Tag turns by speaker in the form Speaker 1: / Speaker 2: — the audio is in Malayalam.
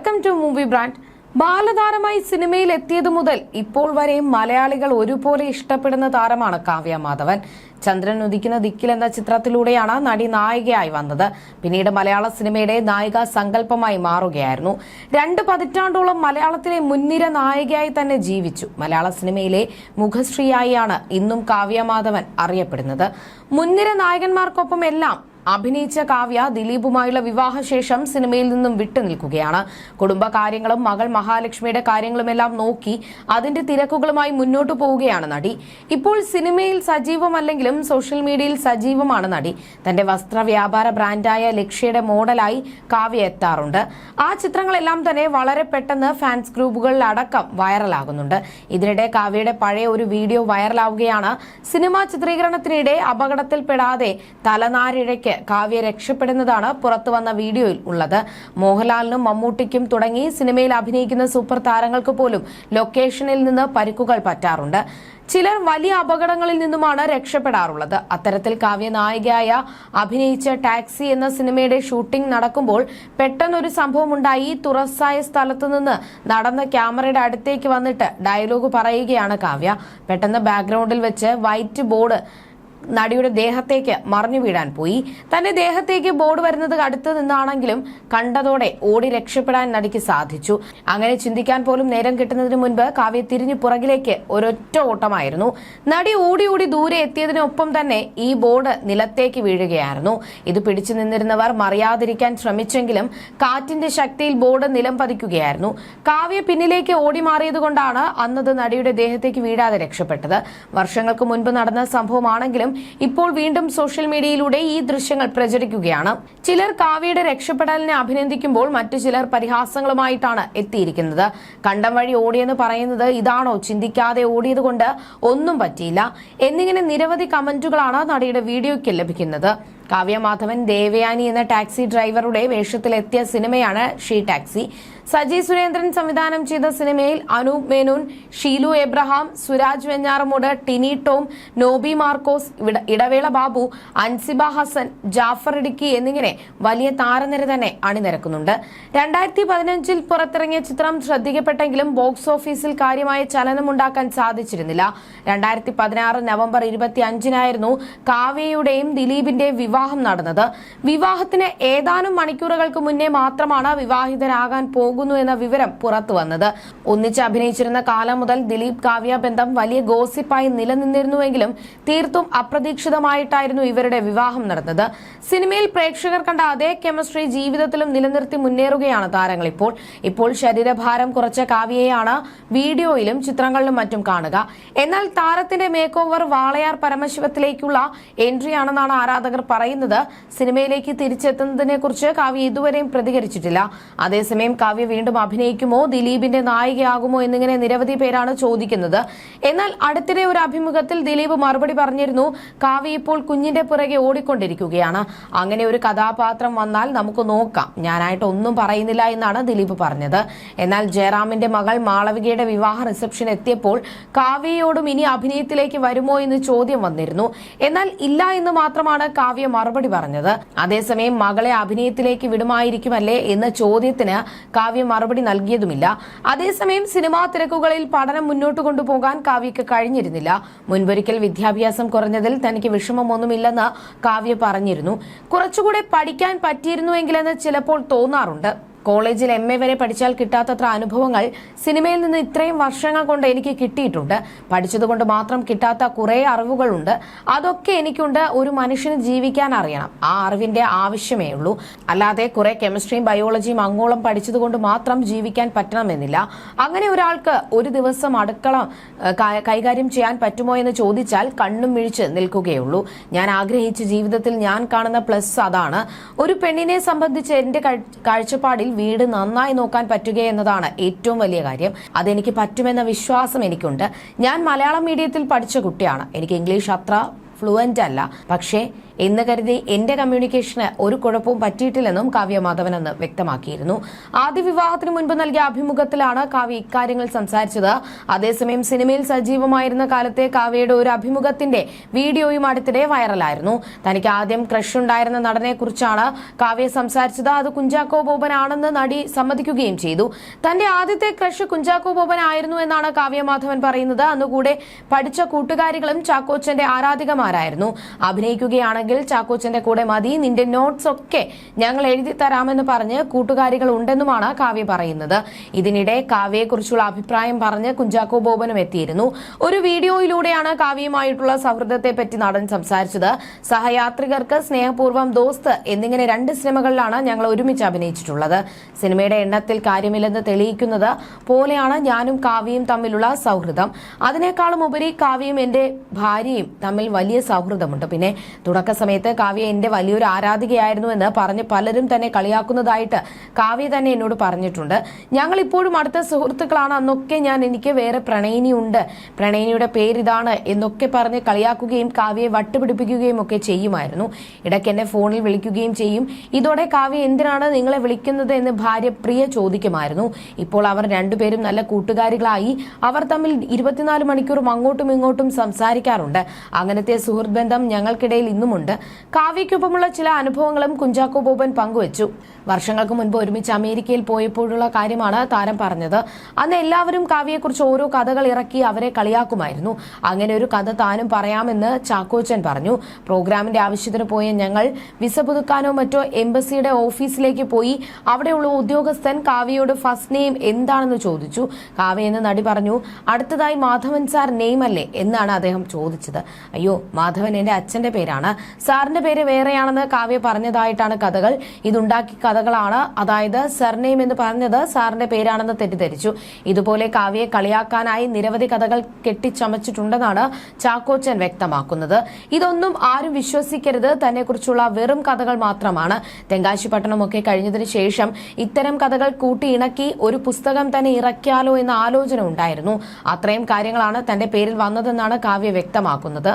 Speaker 1: വെൽക്കം ടു മൂവി ബ്രാൻഡ് ബാലതാരമായി സിനിമയിൽ എത്തിയതു മുതൽ ഇപ്പോൾ വരെയും മലയാളികൾ ഒരുപോലെ ഇഷ്ടപ്പെടുന്ന താരമാണ് കാവ്യ മാധവൻ. ചന്ദ്രൻ ഉദിക്കുന്ന ദിക്കിൽ എന്ന ചിത്രത്തിലൂടെയാണ് നടി നായികയായി വന്നത്. പിന്നീട് മലയാള സിനിമയുടെ നായിക സങ്കല്പമായി മാറുകയായിരുന്നു. രണ്ട് പതിറ്റാണ്ടോളം മലയാളത്തിലെ മുൻനിര നായികയായി തന്നെ ജീവിച്ചു. മലയാള സിനിമയിലെ മുഖശ്രീയായാണ് ഇന്നും കാവ്യ മാധവൻ അറിയപ്പെടുന്നത്. മുൻനിര നായകന്മാർക്കൊപ്പം എല്ലാം അഭിനയിച്ച കാവ്യ ദിലീപുമായുള്ള വിവാഹശേഷം സിനിമയിൽ നിന്നും വിട്ടുനിൽക്കുകയാണ്. കുടുംബകാര്യങ്ങളും മകൾ മഹാലക്ഷ്മിയുടെ കാര്യങ്ങളുമെല്ലാം നോക്കി അതിന്റെ തിരക്കുകളുമായി മുന്നോട്ടു പോവുകയാണ് നടി. ഇപ്പോൾ സിനിമയിൽ സജീവമല്ലെങ്കിലും സോഷ്യൽ മീഡിയയിൽ സജീവമാണ് നടി. തന്റെ വസ്ത്രവ്യാപാര ബ്രാൻഡായ ലക്ഷ്യയുടെ മോഡലായി കാവ്യ എത്താറുണ്ട്. ആ ചിത്രങ്ങളെല്ലാം തന്നെ വളരെ പെട്ടെന്ന് ഫാൻസ് ഗ്രൂപ്പുകളിൽ അടക്കം വൈറലാകുന്നുണ്ട്. ഇതിനിടെ കാവ്യയുടെ പഴയ ഒരു വീഡിയോ വൈറലാവുകയാണ്. സിനിമാ ചിത്രീകരണത്തിനിടെ അപകടത്തിൽപ്പെടാതെ തലനാരിഴയ്ക്ക് കാവ്യ രക്ഷപ്പെടുന്നതാണ് പുറത്തു വന്ന വീഡിയോയിൽ ഉള്ളത്. മോഹൻലാലിനും മമ്മൂട്ടിക്കും തുടങ്ങി സിനിമയിൽ അഭിനയിക്കുന്ന സൂപ്പർ താരങ്ങൾക്ക് പോലും ലൊക്കേഷനിൽ നിന്ന് പരിക്കുകൾ പറ്റാറുണ്ട്. ചിലർ വലിയ അപകടങ്ങളിൽ നിന്നുമാണ് രക്ഷപ്പെടാറുള്ളത്. അത്തരത്തിൽ കാവ്യ നായികയായ അഭിനയിച്ച ടാക്സി എന്ന സിനിമയുടെ ഷൂട്ടിംഗ് നടക്കുമ്പോൾ പെട്ടെന്നൊരു സംഭവം ഉണ്ടായി തുറസായ സ്ഥലത്തു നിന്ന് നടന്ന ക്യാമറയുടെ അടുത്തേക്ക് വന്നിട്ട് ഡയലോഗ് പറയുകയാണ് കാവ്യ. പെട്ടെന്ന് ബാക്ക്ഗ്രൗണ്ടിൽ വെച്ച് വൈറ്റ് ബോർഡ് നടിയുടെ ദേഹത്തേക്ക് മറിഞ്ഞു വീടാൻ പോയി. തന്റെ ദേഹത്തേക്ക് ബോർഡ് വരുന്നത് അടുത്ത് നിന്നാണെങ്കിലും കണ്ടതോടെ ഓടി രക്ഷപ്പെടാൻ നടിക്ക് സാധിച്ചു. അങ്ങനെ ചിന്തിക്കാൻ പോലും നേരം കിട്ടുന്നതിന് മുൻപ് കാവ്യ തിരിഞ്ഞു പുറകിലേക്ക് ഒരൊറ്റ ഓട്ടമായിരുന്നു. നടി ഓടി ഓടി ദൂരെ എത്തിയതിനൊപ്പം തന്നെ ഈ ബോർഡ് നിലത്തേക്ക് വീഴുകയായിരുന്നു. ഇത് പിടിച്ചു നിന്നിരുന്നവർ മറിയാതിരിക്കാൻ ശ്രമിച്ചെങ്കിലും കാറ്റിന്റെ ശക്തിയിൽ ബോർഡ് നിലം പതിക്കുകയായിരുന്നു. കാവ്യ പിന്നിലേക്ക് ഓടി മാറിയതുകൊണ്ടാണ് അന്നത് നടിയുടെ ദേഹത്തേക്ക് വീഴാതെ രക്ഷപ്പെട്ടത്. വർഷങ്ങൾക്ക് മുൻപ് നടന്ന സംഭവമാണെങ്കിലും ഇപ്പോൾ വീണ്ടും സോഷ്യൽ മീഡിയയിലൂടെ ഈ ദൃശ്യങ്ങൾ പ്രചരിക്കുകയാണ്. ചിലർ കാവ്യയുടെ രക്ഷപ്പെടലിനെ അഭിനന്ദിക്കുമ്പോൾ മറ്റു ചിലർ പരിഹാസങ്ങളുമായിട്ടാണ് എത്തിയിരിക്കുന്നത്. കണ്ടം വഴി ഓടിയെന്ന് പറയുന്നത് ഇതാണോ? ചിന്തിക്കാതെ ഓടിയതുകൊണ്ട് ഒന്നും പറ്റിയില്ല. എന്നിങ്ങനെ നിരവധി കമന്റുകളാണ് നടിയുടെ വീഡിയോയ്ക്ക് ലഭിക്കുന്നത്. കാവ്യ മാധവൻ ദേവയാനി എന്ന ടാക്സി ഡ്രൈവറുടെ വേഷത്തിലെത്തിയ സിനിമയാണ് ഷീ ടാക്സി. സജി സുരേന്ദ്രൻ സംവിധാനം ചെയ്ത സിനിമയിൽ അനൂപ് മേനോൻ ഷീലു എബ്രഹാം സുരാജ് വെഞ്ഞാറമൂട് ടിനി ടോം നോബി മാർക്കോസ് ഇടവേള ബാബു അൻസിബ ഹസൻ ജാഫർ ഇടുക്കി എന്നിങ്ങനെ വലിയ താരനിര തന്നെ അണിനിരക്കുന്നുണ്ട്. രണ്ടായിരത്തി പതിനഞ്ചിൽ പുറത്തിറങ്ങിയ ചിത്രം ശ്രദ്ധിക്കപ്പെട്ടെങ്കിലും ബോക്സ് ഓഫീസിൽ കാര്യമായ ചലനമുണ്ടാക്കാൻ സാധിച്ചിരുന്നില്ല. രണ്ടായിരത്തി പതിനാറ് നവംബർ ഇരുപത്തി അഞ്ചിനായിരുന്നു കാവ്യയുടെയും ദിലീപിന്റെയും വിവാഹം നടന്നത്. വിവാഹത്തിന് ഏതാനും മണിക്കൂറുകൾക്ക് മുന്നേ മാത്രമാണ് വിവാഹിതരാകാൻ പോകുന്നു എന്ന വിവരം പുറത്തു വന്നത്. ഒന്നിച്ച് അഭിനയിച്ചിരുന്ന കാലം മുതൽ ദിലീപ് കാവ്യ ബന്ധം വലിയ ഗോസിപ്പായി നിലനിന്നിരുന്നുവെങ്കിലും തീർത്തും അപ്രതീക്ഷിതമായിട്ടായിരുന്നു ഇവരുടെ വിവാഹം നടന്നത്. സിനിമയിൽ പ്രേക്ഷകർ കണ്ട അതേ കെമിസ്ട്രി ജീവിതത്തിലും നിലനിർത്തി മുന്നേറുകയാണ് താരങ്ങൾ ഇപ്പോൾ. ഇപ്പോൾ ശരീരഭാരം കുറച്ച കാവ്യയാണ് വീഡിയോയിലും ചിത്രങ്ങളിലും മറ്റും കാണുക. എന്നാൽ താരത്തിന്റെ മേക്ക് ഓവർ വാളയാർ പരമശിവത്തിലേക്കുള്ള എൻട്രിയാണെന്നാണ് ആരാധകർ പറയുന്നത്. സിനിമയിലേക്ക് തിരിച്ചെത്തുന്നതിനെ കുറിച്ച് കാവ്യ ഇതുവരെയും പ്രതികരിച്ചിട്ടില്ല. അതേസമയം കാവ്യ വീണ്ടും അഭിനയിക്കുമോ? ദിലീപിന്റെ നായികയാകുമോ എന്നിങ്ങനെ നിരവധി പേരാണ് ചോദിക്കുന്നത്. എന്നാൽ അടുത്തിടെ ഒരു അഭിമുഖത്തിൽ ദിലീപ് മറുപടി പറഞ്ഞിരുന്നു കാവ്യ ഇപ്പോൾ കുഞ്ഞിന്റെ പുറകെ ഓടിക്കൊണ്ടിരിക്കുകയാണ്. അങ്ങനെ ഒരു കഥാപാത്രം വന്നാൽ നമുക്ക് നോക്കാം. ഞാനായിട്ട് ഒന്നും പറയുന്നില്ല എന്നാണ് ദിലീപ് പറഞ്ഞത്. എന്നാൽ ജയറാമിന്റെ മകൾ മാളവികയുടെ വിവാഹ റിസപ്ഷൻ എത്തിയപ്പോൾ കാവ്യയോടും ഇനി അഭിനയത്തിലേക്ക് വരുമോ എന്ന് ചോദ്യം വന്നിരുന്നു. എന്നാൽ ഇല്ല എന്ന് മാത്രമാണ് കാവ്യ മറുപടി പറഞ്ഞത്. അതേസമയം മകളെ അഭിനയത്തിലേക്ക് വിടുമായിരിക്കുമല്ലേ എന്ന ചോദ്യത്തിന് കാവ്യ മറുപടി നൽകിയതുമില്ല. അതേസമയം സിനിമാ തിരക്കുകളിൽ പഠനം മുന്നോട്ട് കൊണ്ടുപോകാൻ കാവ്യക്ക് കഴിഞ്ഞിരുന്നില്ല. മുൻപൊരിക്കൽ വിദ്യാഭ്യാസം കുറഞ്ഞതിൽ തനിക്ക് വിഷമമൊന്നുമില്ലെന്ന് കാവ്യ പറഞ്ഞിരുന്നു. കുറച്ചുകൂടെ പഠിക്കാൻ പറ്റിയിരുന്നുവെങ്കിലെന്ന് ചിലപ്പോൾ തോന്നാറുണ്ട്. കോളേജിൽ എം എ വരെ പഠിച്ചാൽ കിട്ടാത്തത്ര അനുഭവങ്ങൾ സിനിമയിൽ നിന്ന് ഇത്രയും വർഷങ്ങൾ കൊണ്ട് എനിക്ക് കിട്ടിയിട്ടുണ്ട്. പഠിച്ചതുകൊണ്ട് മാത്രം കിട്ടാത്ത കുറെ അറിവുകളുണ്ട്. അതൊക്കെ എനിക്കുണ്ട്. ഒരു മനുഷ്യന് ജീവിക്കാൻ അറിയണം. ആ അറിവിന്റെ ആവശ്യമേ ഉള്ളൂ. അല്ലാതെ കുറെ കെമിസ്ട്രിയും ബയോളജിയും അങ്ങോളം പഠിച്ചതുകൊണ്ട് മാത്രം ജീവിക്കാൻ പറ്റണമെന്നില്ല. അങ്ങനെ ഒരാൾക്ക് ഒരു ദിവസം അടുക്കള കൈകാര്യം ചെയ്യാൻ പറ്റുമോ എന്ന് ചോദിച്ചാൽ കണ്ണും മിഴിച്ച് നിൽക്കുകയുള്ളൂ. ഞാൻ ആഗ്രഹിച്ച ജീവിതത്തിൽ ഞാൻ കാണുന്ന പ്ലസ് അതാണ്. ഒരു പെണ്ണിനെ സംബന്ധിച്ച് എന്റെ കാഴ്ച- കാഴ്ചപ്പാടിൽ വീട് നന്നായി നോക്കാൻ പറ്റുക എന്നതാണ് ഏറ്റവും വലിയ കാര്യം. അതെനിക്ക് പറ്റുമെന്ന വിശ്വാസം എനിക്കുണ്ട്. ഞാൻ മലയാളം മീഡിയത്തിൽ പഠിച്ച കുട്ടിയാണ്. എനിക്ക് ഇംഗ്ലീഷ് അത്ര ഫ്ലുവന്റ് അല്ല. പക്ഷേ എന്ന് കരുതി എന്റെ കമ്മ്യൂണിക്കേഷന് ഒരു കുഴപ്പവും പറ്റിയിട്ടില്ലെന്നും കാവ്യ മാധവൻ അന്ന് വ്യക്തമാക്കിയിരുന്നു. ആദ്യ വിവാഹത്തിന് മുൻപ് നൽകിയ അഭിമുഖത്തിലാണ് കാവ്യ ഇക്കാര്യങ്ങൾ സംസാരിച്ചത്. അതേസമയം സിനിമയിൽ സജീവമായിരുന്ന കാലത്തെ കാവ്യയുടെ ഒരു അഭിമുഖത്തിന്റെ വീഡിയോയും അടുത്തിടെ വൈറലായിരുന്നു. തനിക്ക് ആദ്യം ക്രഷ് ഉണ്ടായിരുന്ന നടനെ കുറിച്ചാണ് കാവ്യ സംസാരിച്ചത്. അത് കുഞ്ചാക്കോ ബോബനാണെന്ന് നടി സമ്മതിക്കുകയും ചെയ്തു. തന്റെ ആദ്യത്തെ ക്രഷ് കുഞ്ചാക്കോ ബോബൻ ആയിരുന്നു എന്നാണ് കാവ്യ മാധവൻ പറയുന്നത്. അന്നുകൂടെ പഠിച്ച കൂട്ടുകാരികളും ചാക്കോച്ചന്റെ ആരാധികമാരായിരുന്നു. അഭിനയിക്കുകയാണെങ്കിൽ ചാക്കോച്ചന്റെ കൂടെ മതി. നിന്റെ നോട്ട്സ് ഒക്കെ ഞങ്ങൾ എഴുതി തരാമെന്ന് പറഞ്ഞ് കൂട്ടുകാരികൾ ഉണ്ടെന്നുമാണ് കാവ്യ പറയുന്നത്. ഇതിനിടെ കാവ്യയെക്കുറിച്ചുള്ള അഭിപ്രായം പറഞ്ഞ് കുഞ്ചാക്കോ ബോബനും എത്തിയിരുന്നു. ഒരു വീഡിയോയിലൂടെയാണ് കാവ്യയുമായിട്ടുള്ള സൗഹൃദത്തെ പറ്റി നടൻ സംസാരിച്ചത്. സഹയാത്രികർക്ക് സ്നേഹപൂർവം ദോസ്ത് എന്നിങ്ങനെ രണ്ട് സിനിമകളിലാണ് ഞങ്ങൾ ഒരുമിച്ച് അഭിനയിച്ചിട്ടുള്ളത്. സിനിമയുടെ എണ്ണത്തിൽ കാര്യമില്ലെന്ന് തെളിയിക്കുന്നത് പോലെയാണ് ഞാനും കാവ്യയും തമ്മിലുള്ള സൗഹൃദം. അതിനേക്കാളും ഉപരി കാവ്യയും എന്റെ ഭാര്യയും തമ്മിൽ വലിയ സൗഹൃദമുണ്ട്. പിന്നെ തുടക്ക സമയത്ത് കാവ്യ എന്റെ വലിയൊരു ആരാധികയായിരുന്നു എന്ന് പറഞ്ഞ് പലരും തന്നെ കളിയാക്കുന്നതായിട്ട് കാവ്യ തന്നെ എന്നോട് പറഞ്ഞിട്ടുണ്ട്. ഞങ്ങൾ ഇപ്പോഴും അടുത്ത സുഹൃത്തുക്കളാണ് അന്നൊക്കെ ഞാൻ എനിക്ക് വേറെ പ്രണയിനിയുണ്ട് പ്രണയിനിയുടെ പേരിതാണ് എന്നൊക്കെ പറഞ്ഞ് കളിയാക്കുകയും കാവ്യയെ വട്ടുപിടിപ്പിക്കുകയും ഒക്കെ ചെയ്യുമായിരുന്നു. ഇടയ്ക്ക് എന്നെ ഫോണിൽ വിളിക്കുകയും ചെയ്യും. ഇതോടെ കാവ്യ എന്തിനാണ് നിങ്ങളെ വിളിക്കുന്നത് എന്ന് ഭാര്യ പ്രിയ ചോദിക്കുമായിരുന്നു. ഇപ്പോൾ അവർ രണ്ടുപേരും നല്ല കൂട്ടുകാരികളായി. അവർ തമ്മിൽ ഇരുപത്തിനാല് മണിക്കൂറും അങ്ങോട്ടും ഇങ്ങോട്ടും സംസാരിക്കാറുണ്ട്. അങ്ങനത്തെ സുഹൃത്ത് ബന്ധം ഞങ്ങൾക്കിടയിൽ ഇന്നുമുണ്ട്. കാവ്യയ്ക്കൊപ്പമുള്ള ചില അനുഭവങ്ങളും കുഞ്ചാക്കോ ബോബൻ പങ്കുവച്ചു. വർഷങ്ങൾക്ക് മുൻപ് ഒരുമിച്ച് അമേരിക്കയിൽ പോയപ്പോഴുള്ള കാര്യമാണ് താരം പറഞ്ഞത്. അന്ന് എല്ലാവരും കാവ്യയെക്കുറിച്ച് ഓരോ കഥകൾ ഇറക്കി അവരെ കളിയാക്കുമായിരുന്നു. അങ്ങനെ ഒരു കഥ താനും പറയാമെന്ന് ചാക്കോച്ചൻ പറഞ്ഞു. പ്രോഗ്രാമിന്റെ ആവശ്യത്തിന് പോയ ഞങ്ങൾ വിസ പുതുക്കാനോ മറ്റോ എംബസിയുടെ ഓഫീസിലേക്ക് പോയി അവിടെയുള്ള ഉദ്യോഗസ്ഥൻ കാവ്യയോട് ഫസ്റ്റ് നെയിം എന്താണെന്ന് ചോദിച്ചു. കാവ്യ എന്ന് നടി പറഞ്ഞു അടുത്തതായി മാധവൻ സാർ നെയിം അല്ലേ എന്നാണ് അദ്ദേഹം ചോദിച്ചത്. അയ്യോ മാധവൻ എന്റെ അച്ഛന്റെ പേരാണ്. സാറിന്റെ പേര് വേറെയാണെന്ന് കാവ്യ പറഞ്ഞതായിട്ടാണ് കഥകൾ. ഇതുണ്ടാക്കി കഥകളാണ്. അതായത് സർനെയിം എന്ന് പറഞ്ഞത് സാറിന്റെ പേരാണെന്ന് തെറ്റിദ്ധരിച്ചു. ഇതുപോലെ കാവ്യയെ കളിയാക്കാനായി നിരവധി കഥകൾ കെട്ടിച്ചമച്ചിട്ടുണ്ടെന്നാണ് ചാക്കോച്ചൻ വ്യക്തമാക്കുന്നത്. ഇതൊന്നും ആരും വിശ്വസിക്കരുത്. തന്നെക്കുറിച്ചുള്ള വെറും കഥകൾ മാത്രമാണ്. തെങ്കാശി പട്ടണമൊക്കെ കഴിഞ്ഞതിന് ശേഷം ഇത്തരം കഥകൾ കൂട്ടിയിണക്കി ഒരു പുസ്തകം തന്നെ ഇറക്കിയാലോ എന്ന ആലോചന ഉണ്ടായിരുന്നു. അത്രയും കാര്യങ്ങളാണ് തന്റെ പേരിൽ വന്നതെന്നാണ് കാവ്യ വ്യക്തമാക്കുന്നത്.